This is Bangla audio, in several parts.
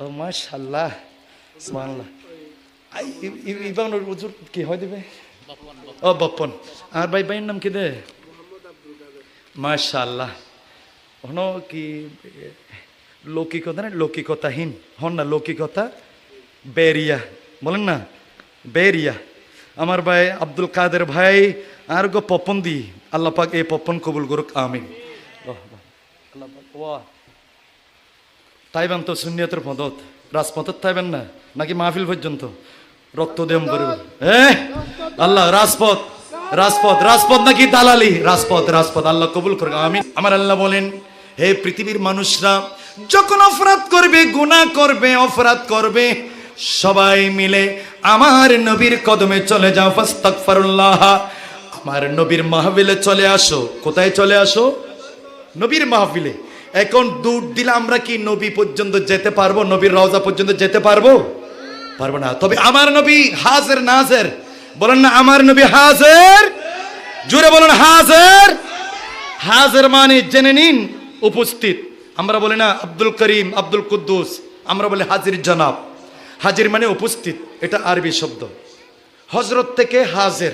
ও মাশাল্লাহ সুবহানাল্লাহ। আই, ই- ই- ইবান হুজুর কি হয় দিবে? ও, বপ্পন। আর ভাই, ভাইয়ের নাম কি দে? মাশাল্লাহ হন কি লৌকিকতা না লৌকিকতাহীন। হন না, লৌকিকতা বেরিয়া। বলেন না, বেরিয়া। আমার ভাই আব্দুল কাদের ভাই, আর গো পপন দি। আল্লাহ পাক এই পপন কবুল করুক, আমিন। আল্লাহ পাক। ওয়া। তাইবেন তো শূন্যতের পদত। রাজপথত তাইবেন না, নাকি মাহফিল পর্যন্ত? রক্ত দেম করব হ্যাঁ আল্লাহ, রাজপথ রাজপথ রাজপথ নাকি দালালি? রাজপথ রাজপথ, আল্লাহ কবুল করুক আমি আমার আল্লাহ বলেন, হে পৃথিবীর মানুষরা, যখন অপরাধ করবে, গুনাহ করবে, অপরাধ করবে, সবাই মিলে আমার নবীর কদমে চলে যাও, ফাস্তাগফিরুল্লাহ। আমার নবীর মাহফিলে চলে আসো। কোথায় চলে আসো? নবীর মাহফিলে। এখন দূর দিলে আমরা কি নবী পর্যন্ত যেতে পারব? নবীর রওজা পর্যন্ত যেতে পারব? পারব না। তবে আমার নবী হাজের নাজের। বলেন না, আমার নবী হাজের? জুড়ে বলেন, হাজের? হাজের মানে জেনে নিন, উপস্থিত। আমরা বলি না, আব্দুল করিম, আব্দুল কুদ্দুস। আমরা বলি হাজির জনাব। হাজির মানে উপস্থিত। এটা আরবি শব্দ। হজরত থেকে হাজের।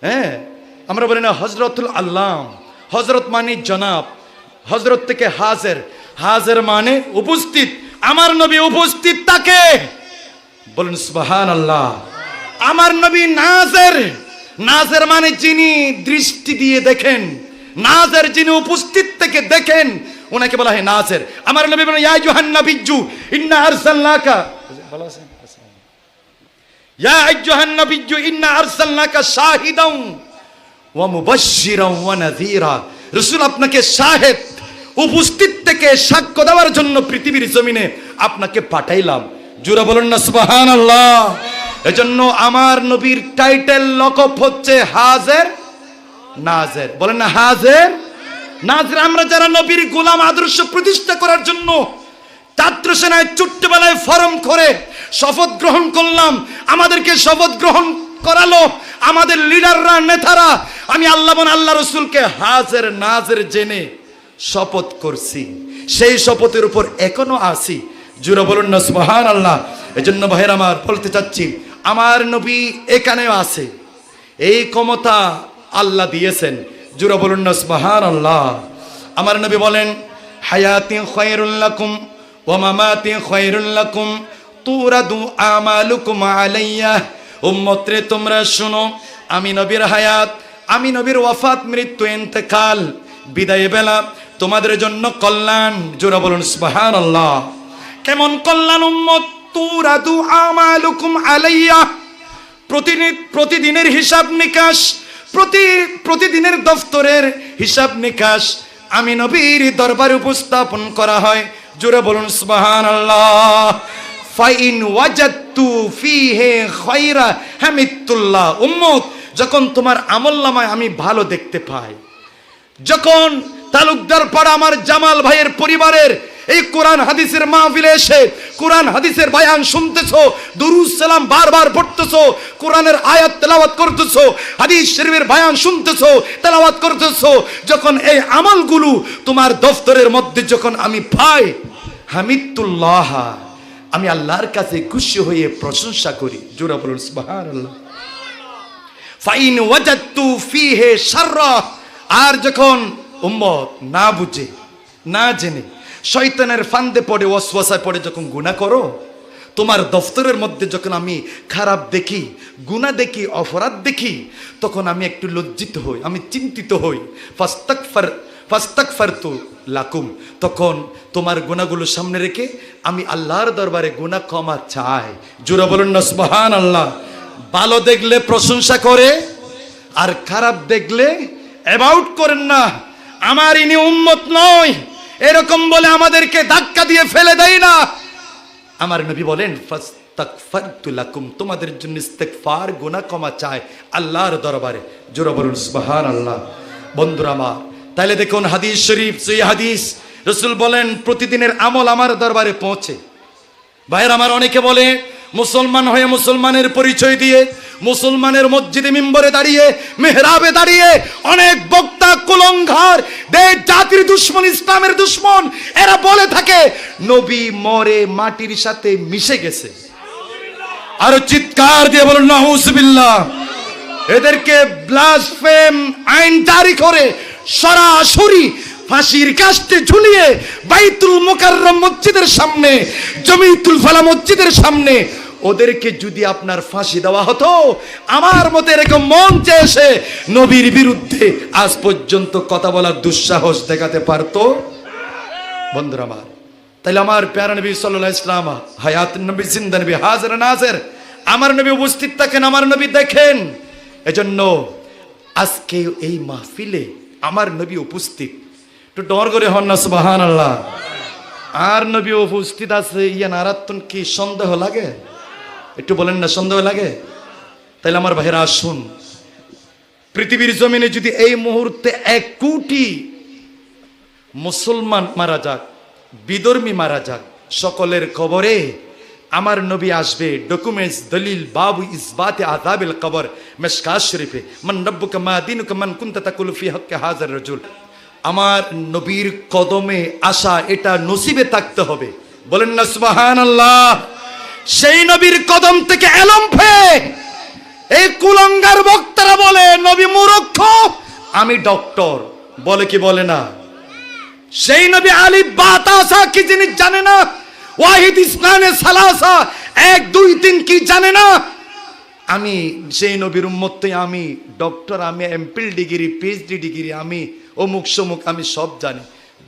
হ্যাঁ? আমরা বলি না হজরতুল আল্লাহ হজরত মানে জনাব। হজরত থেকে হাজের। হাজের মানে উপস্থিত। আমার নবী উপস্থিত তাকে? বলুন সুবাহান আল্লাহ আমার নবী নাজের। নাজের মানে যিনি দৃষ্টি দিয়ে দেখেন। নাজের যিনি উপস্থিত থেকে দেখেন ওনাকে বলা হয় নাজের। আমার নবী বলেন ইয়া ইউহান নাবিজ্জু ইন্না আরসালনাকা ভালো আছেন? ইয়া আইয়ুহান নাবিয়্যু ইন্না আরসালনাকা শাহিদান ওয়া মুবাশশিরান ওয়া নাযীরা। রাসূল আপনাকে শাহেদ উপস্থিত থেকে সাক্ষ্য দেওয়ার জন্য পৃথিবীর জমিনে আপনাকে পাঠাইলাম। জোরে বলেন না, সুবহানাল্লাহ। এজন্য আমার নবীর টাইটেল লকব হচ্ছে হাজের নাজের। বলেন না, হাজের নাজের। আমরা যারা নবীর গোলাম আদর্শ প্রতিষ্ঠা করার জন্য ছাত্র সেনায় ছোট্টবেলায় ফরম করে শপথ গ্রহণ করলাম, আমাদেরকে শপথ গ্রহণ করালো আমাদের লিডাররা নেতারা। আমি আল্লাহ আল্লাহ রসুলকে হাজের, নাজের জেনে শপথ করছি। সেই শপথের উপর এখনও আসি জুড়ে বলুন না সুবহান আল্লাহ এজন্য ভাইয়ের আমার বলতে চাচ্ছি, আমার নবী এখানেও আছে। এই ক্ষমতা আল্লাহ দিয়েছেন। জুড়ে বলুন না সুবহান আল্লাহ আমার নবী বলেন, হায়াতি খয়রুল লাকুম ওয়া মামাতি খয়রুল লাকুম, তুরাদু আমালুকুম আলাইয়া। উম্মত রে তোমরা শুনো, আমি নবীর হায়াত, আমি নবীর ওয়াফাত, মৃত্যু, ইন্তেকাল বিদায় বেলা তোমাদের জন্য কল্যাণ। জোরা বলুন, সুবহানাল্লাহ। কেমন কল্যাণ উম্মত? তুরাদু আমালুকুম আলাইয়া। প্রতিদিন প্রতিদিনের হিসাব নিকাশ, প্রতি প্রতিদিনের দফতরের হিসাব নিকাশ আমি নবীর দরবারে উপস্থাপন করা হয়। জোরে বলুন সুবহান আল্লাহ ফাইন ওয়াজাত্তু ফিহে খয়রা হামিদুল্লাহ উম্মত, যখন তোমার আমলনামায় আমি ভালো দেখতে পাই। যখন তালুকদার পাড়া আমার জামাল ভাইয়ের পরিবারের। এই কোরআন হাদিসের মাহফিলে এসে, কোরআন হাদিসের বায়ান শুনতেছো দুরুস সালাম বারবার পড়তেছো, কোরআনের আয়াত তেলাওয়াত করতেছো, হাদিস শরীফের বায়ান শুনতেছো, তেলাওয়াত করতেছো, যখন এই আমলগুলো তোমার দফতরের মধ্যে যখন আমি পাই, হামিদুল্লাহ, আমি আল্লাহর কাছে খুশি হয়ে প্রশংসা করি। জোরা বলুন, সুবহানাল্লাহ। ফাইন ওয়াজাত্তু ফিহে শাররা, আর যখন উম্মত, না বুঝে, না জেনে, শয়তানের ফান্দে পড়ে, ওয়াসওয়াসায় পড়ে যখন গুনাহ করো, তোমার দফতরের মধ্যে যখন আমি খারাপ দেখি, গুনাহ দেখি, অপরাধ দেখি, তখন আমি একটু লজ্জিত হই, আমি চিন্তিত হই। ফাস্তাকফার ফাস্তাকফারতু লাকুম। তখন তোমার গুণাগুলো সামনে রেখে আমি আল্লাহর দরবারে গুনাহ ক্ষমা চাই। জোরা বলুন না সুবহান আল্লাহ ভালো দেখলে প্রশংসা করে, আর খারাপ দেখলে অ্যাবাউট করেন না। আমার ইনি উম্মত নয়। এরকম বলে আমাদেরকে ধাক্কা দিয়ে ফেলে দেয় না। আমার নবী বলেন, ফাস্তাগফারতু লাকুম। তোমাদের জন্য ইস্তেগফার, গুনাহ ক্ষমা চায় আল্লাহর দরবারে। জোরে বলুন, সুবহানাল্লাহ। বন্ধুরা আমার, তাইলে দেখুন হাদিস শরীফ, সেই হাদিস। রসুল বলেন, প্রতিদিনের আমল আমার দরবারে পৌঁছে। ভাইয়ের আমার অনেকে বলে, মুসলমান হয়ে মুসলমানের পরিচয় দিয়ে মুসলমানের মসজিদে মিম্বরে দাঁড়িয়ে, মেহরাবে দাঁড়িয়ে অনেক বক্তা কুলঙ্ঘার দেশ, জাতির দুশ্মন, ইসলামের দুশ্মন, এরা বলে থাকে, নবী মরে মাটির সাথে মিশে গেছে। আরও চিৎকার দিয়ে বলুন নাহুজবিল্লাহ এদেরকে ব্লাসফেম আইন জারি করে সরাসরি ফাঁসির কাস্টে ঝুলিয়ে বাইতুল মোকাররম মসজিদের সামনে, জমিতুল ফালা মসজিদের সামনে ওদেরকে যদি আপনার ফাঁসি দেওয়া হতো, আমার মতে এরকম মঞ্চে এসে নবীর বিরুদ্ধে আজ পর্যন্ত কথা বলার দুঃসাহস দেখাতে পারতো? বন্ধুরা আমার, তাইলে আমার প্যারা নবী সাল্লাহ ইসলাম হায়াত নবী, জিন্দা নবী, হাজার নাজের, আমার নবী উপস্থিত থাকেন, আমার নবী দেখেন। এজন্য আজকে এই মাহফিলে আমার নবী উপস্থিত। একটু ডর করে হন না সুবাহান আল্লাহ আর নবী উপস্থিত আছে ইয়া নারাত্তন কি সন্দেহ লাগে? একটু বলেন না, সন্দেহ লাগে? তাইলে আমার ভাইরা আসুন। পৃথিবীর জমিনে যদি এই মুহূর্তে এক কোটি মুসলমান মারা যাক, বিধর্মী মারা যাক, সকলের খবরে আমার নবী আসবে। ডকুমেন্টস দলিল, বাবু, ইসবাতে, আযাবিল কবর মেশকাত শরীফে। মান রব্বুকা মা দিনুকা মান কুনতা তাকুলু ফি হক্কে হাজার রাজুল। আমার নবীর কদমে আসা এটা নসিবে থাকতে হবে। বলেন না, সুবহানাল্লাহ। সেই নবীর কদম থেকে এলম ফে এই কুলঙ্গার বক্তারা বলে, নবী মূর্খ, আমি ডক্টর। বলে কি বলে না? সেই নবী আলিফ বাতাসা কি জিনিস জানে না? ওয়াহিদ ইসলামে সালাসা এক, দুই, তিন কি জানে না? আমি সেই নবীর উম্মতে আমি, ডক্টর, আমি এমপিল ডিগ্রি, পিএইচডি ডিগ্রি, আমি অমুক সমুক, আমি সব জানি।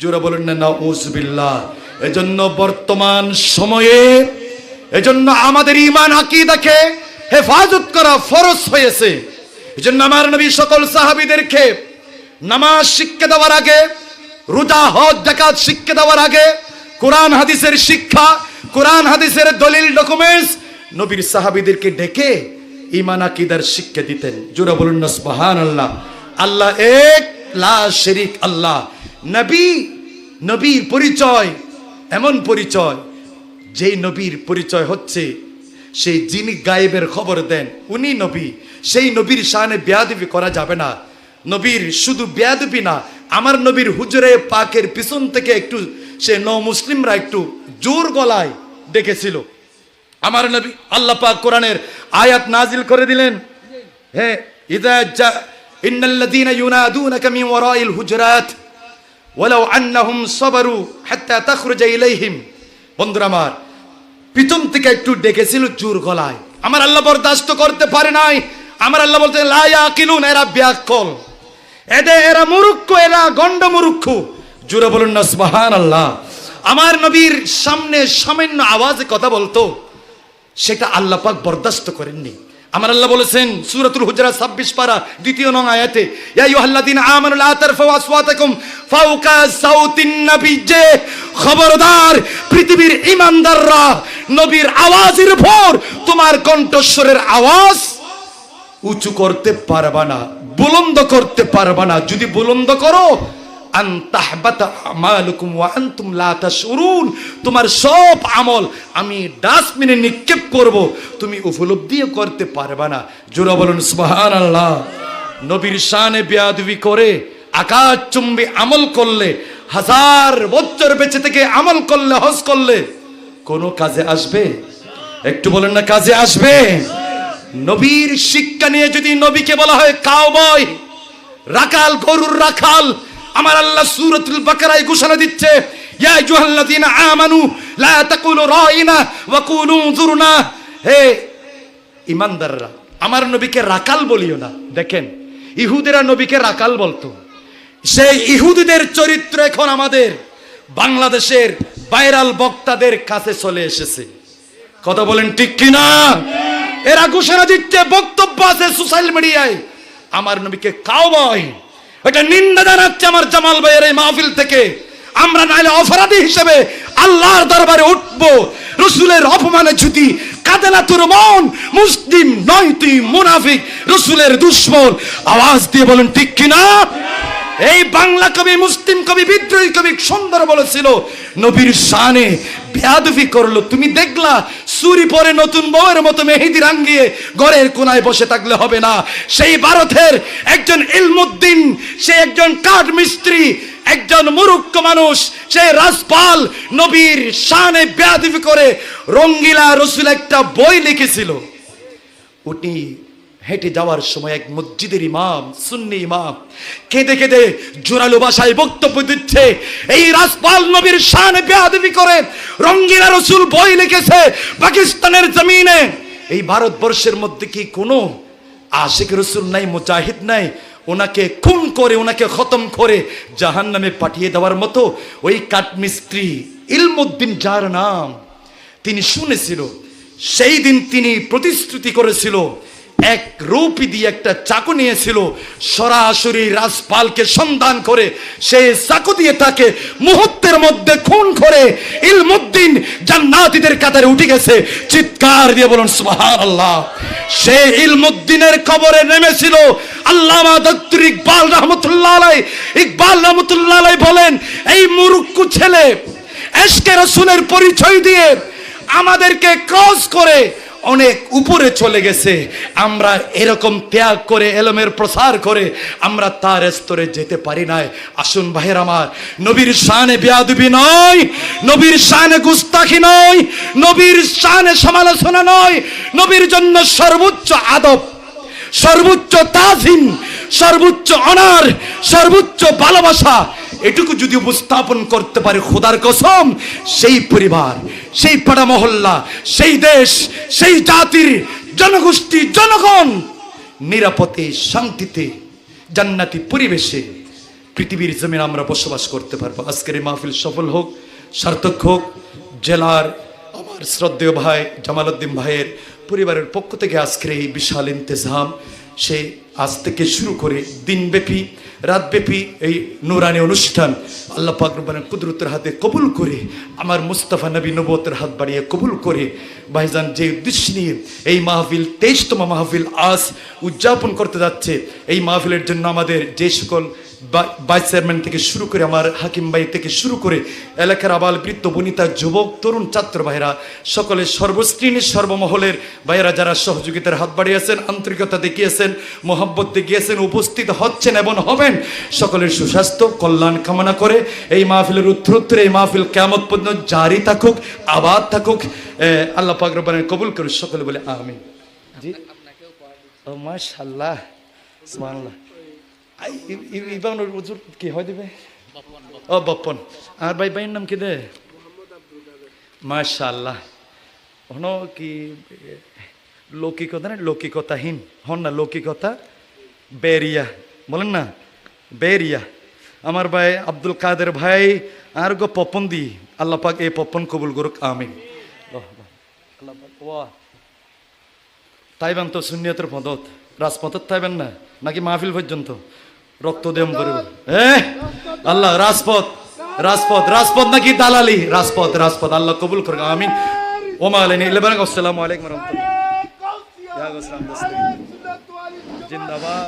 জোরা বলেন না, নাউজবিল্লাহ। এজন্য বর্তমান সময়ে এজন্য আমাদের ইমান আকিদাকে হেফাজত করা ফরজ হয়েছে। এজন্য আমার নবী সকল সাহাবীদেরকে নামাজ শিক্ষা দেওয়ার আগে, রোজা, হজ জাকাত শিক্ষা দেওয়ার আগে, কোরআন, হাদিসের শিক্ষা, কোরআন, হাদিসের দলিল ডকুমেন্টস নবীর সাহাবিদেরকে ডেকে ইমান আকিদার শিক্ষা দিতেন। জোরা বলুন না সুবহান আল্লাহ আল্লাহ এক, লা শরীক আল্লাহ। নবী, নবীর পরিচয় এমন পরিচয় যেই নবীর পরিচয় হচ্ছে, সেই যিনি গায়েবের খবর দেন, উনি নবী। সেই নবীর শানে বেয়াদবি করা যাবে না। নবীর শুধু বেয়াদবি না, আমার নবীর হুজরে পাকের পিছন থেকে একটু, সে ন মুসলিমরা একটু জোর গলায় ডেকেছিল আমার নবী আল্লাহ পাক কোরআনের আয়াত নাজিল করে দিলেন। হ্যাঁ ইদা হুজরাত বন্ধুরা আমার পিছন থেকে একটু ডেকেছিল চুর গলায়। আমার আল্লাহ বরদাস্ত করতে পারে নাই। আমার আল্লাহ বলতে লায়া ইয়াকিলুন, এরা ব্যাকল। এদের এরা মুরুক্ষ এরা গন্ড মুরুক্ষ জোরে বলুন না সুবাহান আল্লাহ আমার নবীর সামনে সামান্য আওয়াজে কথা বলতো। সেটা আল্লাপাক বরদাস্ত করেননি। আমার আল্লাহ বলেছেন, সূরাতুল হুজরা 26 পারা, দ্বিতীয় নং আয়াতে, ইয়া আইয়ুহাল্লাযীনা আমানু লা তারফাউ আসওয়াতাকুম ফাওকা সাউতিন নবী যে খবরদার, পৃথিবীর ঈমানদাররা, নবীর আওয়াজের উপর তোমার কণ্ঠস্বরের আওয়াজ উঁচু করতে পারবা না, বুলন্দ করতে পারবা না। যদি বুলন্দ করো তোমার সব আমল আমি ডাস্টবিনে নিক্ষেপ করব। তুমি উপলব্ধিও করতে পারবা না। জোরা বলুন, সুবহানাল্লাহ। নবীর শানে বেয়াদবি করে আকাশ চুম্বি আমল করলে, হাজার বছর বেঁচে থেকে আমল করলে, হজ করলে কোনো কাজে আসবে? একটু বলেন না, কাজে আসবে? নবীর শিক্ষা নিয়ে যদি নবীকে বলা হয় কাউবয় রাখাল, গরুর রাখাল আমার আল্লাহ সুরতুল বাকারায় ঘোষণা দিচ্ছে, ইয়া আইয়ুহাল্লাযীনা আমানু, লা তাকুলু রাইনা ওয়া কুলু যুরনা হে ইমানদাররা আমার নবীকে রাকাল বলিও না। দেখেন, ইহুদিরা নবীকে রাকাল বলতো। সেই ইহুদিদের চরিত্র এখন আমাদের বাংলাদেশের ভাইরাল বক্তাদের কাছে চলে এসেছে। কথা বলেন ঠিক কিনা? এরা ঘোষণা দিচ্ছে, বক্তব্য আছে সোশ্যাল মিডিয়ায়। আমার নবীকে কাউ কাউবয় এটা নিন্দা জানাচ্ছে আমার জামাল ভাইয়ের এই মাহফিল থেকে। আমরা নাইলে অপরাধী হিসেবে আল্লাহর দরবারে উঠবো। রসুলের অপমানে ছুটি কাঁদে না তোর মন? মুসলিম নয় তুই মুনাফিক। রসুলের দুশ্মন। আওয়াজ দিয়ে বলেন, ঠিক কিনা? এই বাংলা কবি, মুসলিম কবি, বিদ্রোহী কবি সুন্দর বলেছিল নবীর শানে বেয়াদবি করল। তুমি দেখলা, চুরি পরে নতুন বউয়ের মতো মেহেদি রাঙ্গিয়ে ঘরের কোনায় বসে থাকলে হবে না। সেই ভারতের একজন ইলমুদ্দিন, সে একজন কাঠ মিস্ত্রি, একজন মুরুক্ষ মানুষ, সে রাজপাল, নবীর শানে ব্যাধিবি করে রঙ্গিলা রসুল একটা বই লিখেছিল। উনি হেঁটে যাওয়ার সময় এক মসজিদের ইমাম, সুন্নি ইমাম, কেঁদে কেঁদে জোরালো ভাষায় বক্তব্য দিচ্ছে, এই রাজপাল নবীর শান বেয়াদবি করে রঙ্গিলা রসুল বই লিখেছে পাকিস্তানের জমিনে। এই ভারতবর্ষের মধ্যে কি কোনো আশিক রসুল নাই, মুজাহিদ নাই? ওনাকে খুন করে, ওনাকে খতম করে জাহান নামে পাঠিয়ে দেওয়ার মতো ওই কাঠমিস্ত্রি ইলমুদ্দিন যার নাম তিনি শুনেছিল, সেই দিন তিনি প্রতিশ্রুতি করেছিল এক রূপী দিয়ে একটা চাকু নিয়েছিল, সরাসরি রাজপালকে সন্ধান করে সে চাকু দিয়ে তাকে মুহূর্তের মধ্যে খুন করে ইলমুদ্দিন জান্নাতীদের কাতারে উঠে গেছে। চিৎকার দিয়ে বলুন, সুবহানাল্লাহ। সে ইলমুদ্দিনের কবরে নেমেছিল। আল্লামা দত্তুর ইকবাল রহমতুল্লাহ আলাই ইকবাল রহমতুল্লাহ আলাই বলেন, এই মুরুক্কু ছেলে এসকে রসুলের পরিচয় দিয়ে আমাদেরকে ক্রস করে অনেক উপরে চলে গেছে। আমরা এরকম ত্যাগ করে, এলমের প্রসার করে, আমরা তার স্তরে যেতে পারি নাই। আসুন ভাইয়ের আমার, নবীর শানে বেয়াদবি নয়, নবীর শানে গুস্তাখি নয়, নবীর শানে সমালোচনা নয়, নবীর জন্য সর্বোচ্চ আদব, সর্বোচ্চ তাজিম, সর্বোচ্চ অনার, সর্বোচ্চ ভালোবাসা এটুকু যদি উপস্থাপন করতে পারে খোদার কসম, সেই পরিবার, সেই পাড়া মহল্লা, সেই দেশ, সেই জাতির জনগোষ্ঠী, জনগণ নিরাপদে, শান্তিতে, জান্নাতি পরিবেশে পৃথিবীর জমিন আমরা বসবাস করতে পারব। আজকের এই মাহফিল সফল হোক, সার্থক হোক। জেলার আমার শ্রদ্ধেয় ভাই জামালউদ্দিন ভাইয়ের পরিবারের পক্ষ থেকে আজকের এই বিশাল ইন্তেজাম, সে আজ থেকে শুরু করে দিনব্যাপী, রাতব্যাপী এই নুরানি অনুষ্ঠান। আল্লাহ পাক রব্বানের কুদরতের হাতে কবুল করে, আমার মুস্তাফা নবী নবতের হাত বাড়িয়ে কবুল করে, ভাইজান যে উদ্দেশ্য নিয়ে এই মাহফিল, তেইশতম মাহফিল আজ উদযাপন করতে যাচ্ছে, এই মাহফিলের জন্য আমাদের যে সকল ভাইস চেয়ারম্যান থেকে শুরু করে আমার হাকিম ভাই থেকে শুরু করে এলাকার আবাল বৃত্ত বনিতা, যুবক, তরুণ, ছাত্র ভাইরা সকলের সর্বশ্রেণীর সর্বমহলের ভাইয়েরা যারা সহযোগিতার হাত বাড়িয়েছেন, আন্তরিকতা দেখিয়েছেন, মোহাব্বত দেখিয়েছেন, উপস্থিত হচ্ছেন এবং হবেন, সকলের সুস্বাস্থ্য, কল্যাণ কামনা করে এই মাহফিলের উত্তরোত্তর, এই মাহফিল কেমত পর্যন্ত জারি থাকুক, আবাদ থাকুক। আল্লাহ পাক কবুল করুক, সকলে বলে আমিন। জি। মাশাল্লাহ ইবানুর হুজুর কি হয় দিবে? ও বপন আর ভাই ভাইয়ের নাম কি দে? মাশাল্লাহ হন কি লৌকিকতা না লৌকিকতাহীন। হন না লৌকিকতা বেরিয়া। বলেন না বেরিয়া। আমার ভাই আব্দুল কাদের ভাই আর গো পপন দি। আল্লাহ পাক এই পপন কবুল করুক আমিন। তাইবেন তো শূন্যতের পদত। রাজপথত তাইবেন না নাকি মাহফিল পর্যন্ত? রক্ত দেম করব আল্লাহ রাজপথ। রাজপথ রাজপথ নাকি দালালি? রাজপথ রাজপথ। আল্লাহ কবুল করে আমিন। ওমা আলাইনি ইলেবান আসসালামু আলাইকুম রহমতুল্লাহ। জিন্দাবাদ।